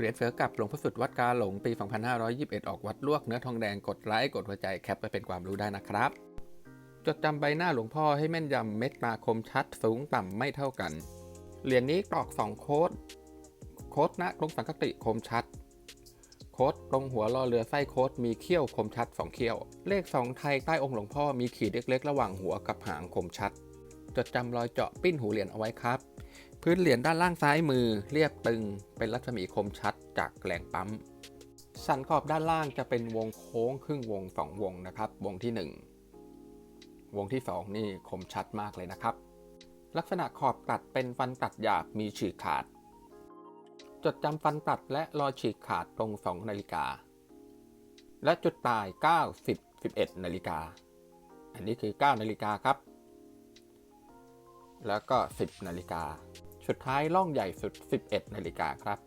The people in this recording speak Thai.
เหรียญเสือกับหลวงพ่อสุดวัดกาหลงปี 2521 ออกวัดลวกเนื้อทองแดงกดไลค์กดหัวใจแคปไปเป็นความรู้ได้นะครับ จดจำใบหน้าหลวงพ่อให้แม่นยำเม็ดตาคมชัดสูงต่ำไม่เท่ากัน เหรียญนี้กรอก 2 โค้ด โค้ดหน้ากรงสังคติคมชัด โค้ดตรงหัวรอเรือไส้โค้ดมีเขี้ยวคมชัด 2 เขี้ยว เลข 2 ไทยใต้องค์หลวงพ่อมีขีดเล็กๆ ระหว่างหัวกับหางคมชัด จดจำรอยเจาะปิ้นหูเหรียญเอาไว้ครับ พื้นเหรียญด้านล่างซ้ายมือเรียบตึงเป็นรัศมีคมชัดจากแหล่งปั๊ม สันขอบด้านล่างจะเป็นวงโค้งครึ่งวง 2 วงนะครับ วงที่ 1 วงที่ 2 นี่คมชัดมากเลยนะครับ ลักษณะขอบตัดเป็นฟันตัดหยาบมีฉีกขาด จดจำฟันตัดและรอยฉีกขาดตรง 2 นาฬิกา และจุดตาย 9 10 11 นาฬิกา อันนี้คือ 9 นาฬิกาครับ แล้วก็ 10 นาฬิกา สุดท้ายล่องใหญ่สุด 11 นาฬิกาครับ